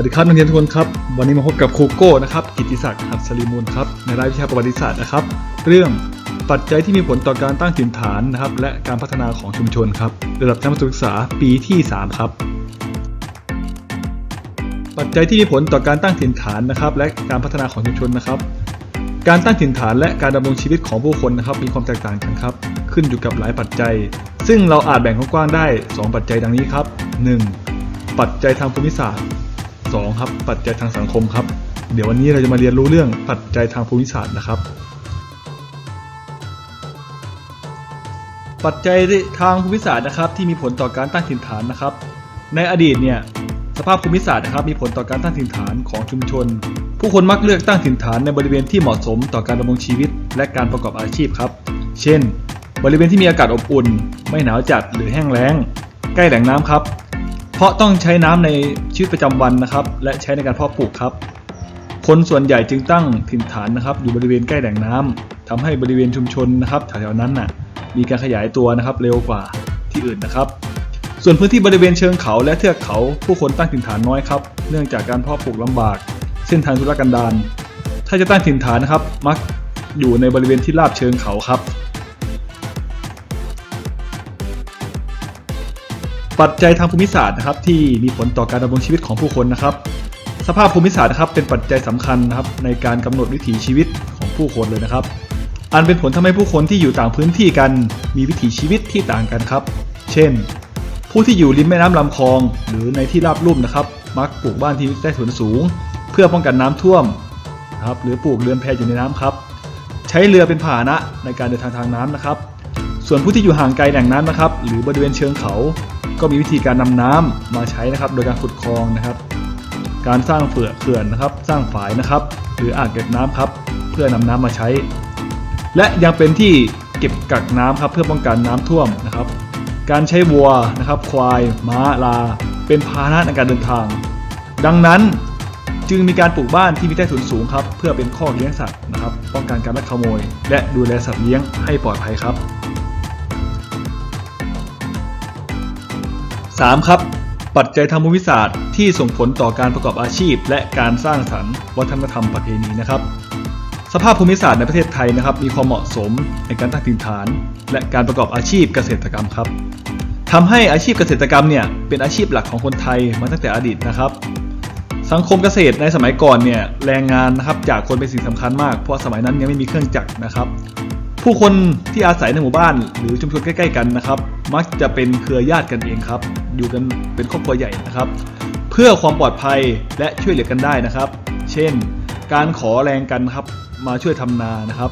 วัสดีครับนักเรียนทุกคนครับ วันนี้มาพบกับครูโก้นะครับ กิติศักดิ์หัสลีมูลครับ ในรายวิชาประวัติศาสตร์นะครับ เรื่องปัจจัยที่มีผลต่อการตั้งถิ่นฐานนะครับ และการพัฒนาของชุมชนครับ ระดับชั้นมัธยมศึกษาปีที่ 3 ครับ ปัจจัยที่มีผลต่อการตั้งถิ่นฐานนะครับ และการพัฒนาของชุมชนนะครับ การตั้งถิ่นฐานและการดำรงชีวิตของผู้คนนะครับ มีความแตกต่างกันครับ ขึ้นอยู่กับหลายปัจจัย ซึ่งเราอาจแบ่งกว้างๆได้ 2 ปัจจัยดังนี้ครับ 1. ปัจจัยทางภูมิศาสตร์ 2. ครับปัจจัยทางสังคมครับ เดี๋ยววันนี้เราจะมาเรียนรู้เรื่องปัจจัยทางภูมิศาสตร์นะครับ ปัจจัยทางภูมิศาสตร์นะครับ ที่มีผลต่อการตั้งถิ่นฐานนะครับ ในอดีตเนี่ยสภาพภูมิศาสตร์นะครับมีผลต่อการตั้งถิ่นฐานของชุมชน ผู้คนมักเลือกตั้งถิ่นฐานในบริเวณที่เหมาะสมต่อการดำรงชีวิต และการประกอบอาชีพครับ เช่น บริเวณที่มีอากาศอบอุ่น ไม่หนาวจัดหรือแห้งแล้ง ใกล้แหล่งน้ำครับ เพราะต้องใช้น้ำในชีวิตประจำวันนะครับ และใช้ในการเพาะปลูกครับ คนส่วนใหญ่จึงตั้งถิ่นฐานนะครับ อยู่บริเวณใกล้แหล่งน้ำทำให้บริเวณชุมชนนะครับแถวๆนั้นน่ะมีการขยายตัวนะครับเร็วกว่าที่อื่นนะครับ ส่วนพื้นที่บริเวณเชิงเขาและเทือกเขาผู้คนตั้งถิ่นฐานน้อยครับเนื่องจากการเพาะปลูกลำบาก เส้นทางธุรกันดารถ้าจะตั้งถิ่นฐานนะครับ มักอยู่ในบริเวณที่ราบเชิงเขาครับ ปัจจัยทางภูมิศาสตร์นะครับที่มีผลต่อการดำรงชีวิตของผู้คนนะครับ สภาพภูมิศาสตร์นะครับเป็นปัจจัยสำคัญนะครับในการกำหนดวิถีชีวิตของผู้คนเลยนะครับ อันเป็นผลทำให้ผู้คนที่อยู่ต่างพื้นที่กันมีวิถีชีวิตที่ต่างกันครับ เช่น ผู้ที่อยู่ริมแม่น้ำลำคลอง หรือในที่ราบลุ่มนะครับ มักปลูกบ้านที่ใต้ถุนสูง เพื่อป้องกันน้ำท่วมนะครับหรือปลูกเรือนแพอยู่ในน้ำครับ ใช้เรือเป็นพาหนะในการเดินทางทางน้ำนะครับ ส่วนผู้ที่อยู่ห่างไกลแหล่งน้ำนะครับ หรือบริเวณเชิงเขา ก็มีวิธีการนำน้ำมาใช้นะครับ โดยการขุดคลองนะครับ การสร้างเฟือเขื่อนนะครับ สร้างฝายนะครับ หรืออ่างเก็บน้ำครับ เพื่อนำน้ำมาใช้ และยังเป็นที่เก็บกักน้ำครับเพื่อป้องกันน้ำท่วมนะครับ การใช้วัวนะครับ ควาย ม้าลา เป็นพาหนะในการเดินทาง ดังนั้นจึงมีการปลูกบ้านที่มีใต้ถุนสูงครับ เพื่อเป็นข้อเลี้ยงสัตว์นะครับ ป้องกันการลักขโมย และดูแลสัตว์เลี้ยงให้ปลอดภัยครับ 3. ครับ ปัจจัยทางภูมิศาสตร์ที่ส่งผลต่อการประกอบอาชีพ และการสร้างสรรค์วัฒนธรรมประเพณีนะครับ สภาพภูมิศาสตร์ในประเทศไทยนะครับ มีความเหมาะสมในการตั้งถิ่นฐาน และการประกอบอาชีพเกษตรกรรมครับทำให้อาชีพเกษตรกรรมเนี่ยเป็นอาชีพหลักของคนไทยมาตั้งแต่อดีตนะครับ สังคมเกษตรในสมัยก่อนเนี่ยแรงงานนะครับจากคนเป็นสิ่งสำคัญมากเพราะสมัยนั้นยังไม่มีเครื่องจักรนะครับ ผู้คนที่อาศัยในหมู่บ้านหรือชุมชนใกล้ ๆ กันนะครับ มักจะเป็นเครือญาติกันเองครับ อยู่กันเป็นครอบครัวใหญ่นะครับ เพื่อความปลอดภัยและช่วยเหลือกันได้นะครับ เช่น การขอแรงกันครับมาช่วยทำนานะครับ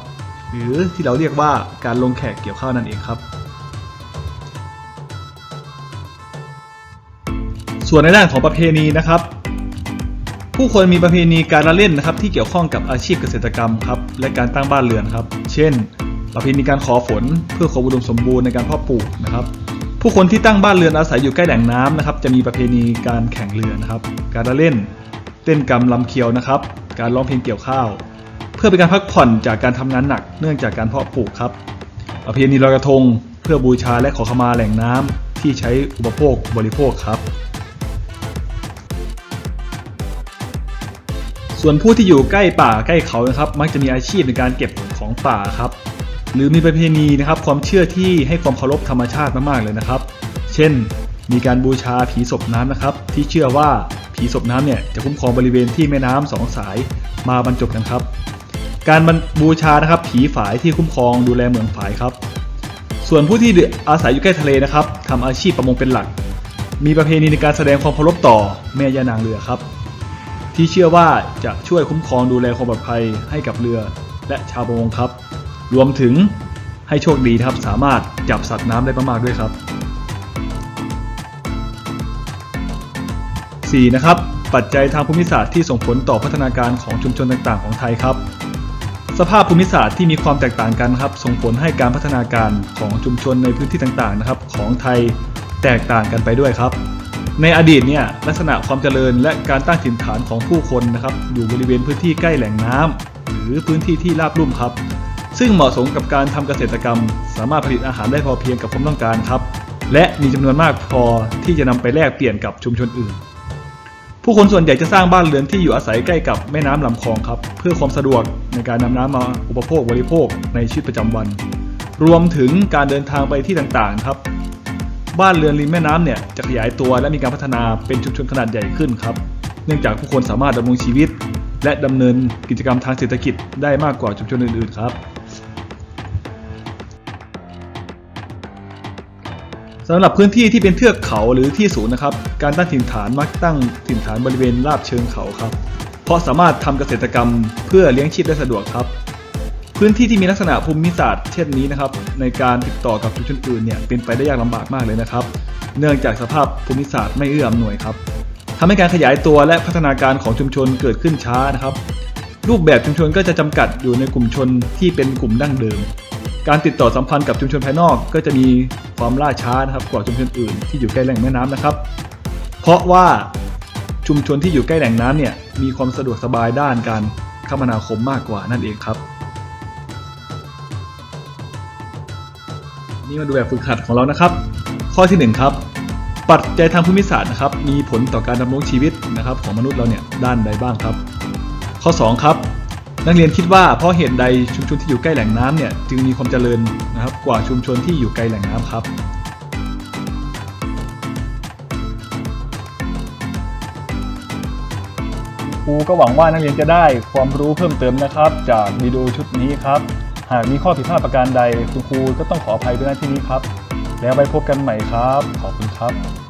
หรือที่เราเรียกว่าการลงแขกเกี่ยวข้าวนั่นเองครับ ส่วนในด้านของประเพณีนะครับ ผู้คนมีประเพณีการละเล่นนะครับ ที่เกี่ยวข้องกับอาชีพเกษตรกรรมครับและการตั้งบ้านเรือนครับ เช่น ประเพณีการขอฝนเพื่อความอุดมสมบูรณ์ในการเพาะปลูกนะครับ ผู้คนที่ตั้งบ้านเรือนอาศัยอยู่ใกล้แหล่งน้ำนะครับ จะมีประเพณีการแข่งเรือนะครับ การละเล่นเต้นกำลำเคียวนะครับ การร้องเพลงเกี่ยวข้าว เพื่อเป็นการพักผ่อนจากการทำงานหนักเนื่องจากการเพาะปลูกครับ ประเพณีลอยกระทง เพื่อบูชาและขอขมาแหล่งน้ำที่ใช้อุปโภคบริโภคครับ ส่วนผู้ที่อยู่ใกล้ป่าใกล้เขานะครับ มักจะมีอาชีพในการเก็บของป่าครับ หรือมีประเพณีนะครับความเชื่อที่ให้ความเคารพธรรมชาติมากๆเลยนะครับ เช่น มีการบูชาผีศพน้ำนะครับ ที่เชื่อว่าผีศพน้ำเนี่ยจะคุ้มครองบริเวณที่แม่น้ำสองสายมาบรรจบกันครับ การบูชานะครับผีฝายที่คุ้มครองดูแลเมืองฝายครับ ส่วนผู้ที่อาศัยอยู่ใกล้ทะเลนะครับทำอาชีพประมงเป็นหลัก มีประเพณีในการแสดงความเคารพต่อแม่ย่านางเรือครับ ที่เชื่อว่าจะช่วยคุ้มครองดูแลความปลอดภัยให้กับเรือและชาวประมงครับ รวมถึงให้โชคดีครับสามารถจับสัตว์น้ำได้มากๆด้วยครับ 4. นะครับ ปัจจัยทางภูมิศาสตร์ที่ส่งผลต่อพัฒนาการของชุมชนต่างๆ ของไทยครับ สภาพภูมิศาสตร์ที่มีความแตกต่างกันครับ ส่งผลให้การพัฒนาการของชุมชนในพื้นที่ต่างๆ นะครับ ของไทยแตกต่างกันไปด้วยครับ ในอดีตเนี่ยลักษณะความเจริญและการตั้งถิ่นฐานของผู้คนนะครับ อยู่บริเวณพื้นที่ใกล้แหล่งน้ำหรือพื้นที่ที่ราบลุ่มครับ ซึ่งเหมาะสมกับการทำเกษตรกรรม สามารถผลิตอาหารได้พอเพียงกับความต้องการครับ และมีจำนวนมากพอที่จะนำไปแลกเปลี่ยนกับชุมชนอื่น ผู้คนส่วนใหญ่จะสร้างบ้านเรือนที่อยู่อาศัยใกล้กับแม่น้ำลำคลองครับ เพื่อความสะดวกในการนำน้ำมาอุปโภคบริโภคในชีวิตประจำวัน รวมถึงการเดินทางไปที่ต่างๆ ครับ บ้านเรือนริมแม่น้ำเนี่ยจะขยายตัวและมีการพัฒนาเป็นชุมชนขนาดใหญ่ขึ้นครับ เนื่องจากผู้คนสามารถดำรงชีวิต และดำเนินกิจกรรมทางเศรษฐกิจได้มากกว่าชุมชนอื่นๆ ครับ สำหรับพื้นที่ที่เป็นเทือกเขาหรือที่สูงนะครับ การตั้งถิ่นฐานมักตั้งถิ่นฐานบริเวณราบเชิงเขาครับ เพราะสามารถทำเกษตรกรรมเพื่อเลี้ยงชีพได้สะดวกครับ พื้นที่ที่มีลักษณะภูมิศาสตร์เช่นนี้นะครับ ในการติดต่อกับชุมชนอื่นเนี่ยเป็นไปได้ยากลำบากมากเลยนะครับ เนื่องจากสภาพภูมิศาสตร์ไม่เอื้ออำนวยครับทำให้การขยายตัวและพัฒนาการของชุมชนเกิดขึ้นช้านะครับ รูปแบบชุมชนก็จะจำกัดอยู่ในกลุ่มชนที่เป็นกลุ่มดั้งเดิม การติดต่อสัมพันธ์กับชุมชนภายนอก ก็จะมีความล่าช้านะครับกว่าชุมชนอื่นที่อยู่ใกล้แหล่งแม่น้ำนะครับ เพราะว่าชุมชนที่อยู่ใกล้แหล่งน้ำเนี่ยมีความสะดวกสบายด้านการคมนาคมมากกว่านั่นเองครับ นี่มาดูแบบฝึกหัดของเรานะครับ ข้อที่หนึ่งครับ ปัจจัยทางภูมิศาสตร์นะครับ มีผลต่อการดำรงชีวิตนะครับของมนุษย์เราเนี่ยด้านใดบ้างครับ ข้อ 2 ครับ นักเรียนคิดว่าเพราะเหตุใดชุมชนที่อยู่ใกล้แหล่งน้ำเนี่ยจึงมีความเจริญนะครับกว่าชุมชนที่อยู่ไกลแหล่งน้ำครับ ครูก็หวังว่านักเรียนจะได้ความรู้เพิ่มเติมนะครับ จากวิดีโอชุดนี้ครับ หากมีข้อผิดพลาดประการใดคุณครูก็ต้องขออภัยด้วยนะที่นี้ครับ แล้วไว้พบกันใหม่ครับ ขอบคุณครับ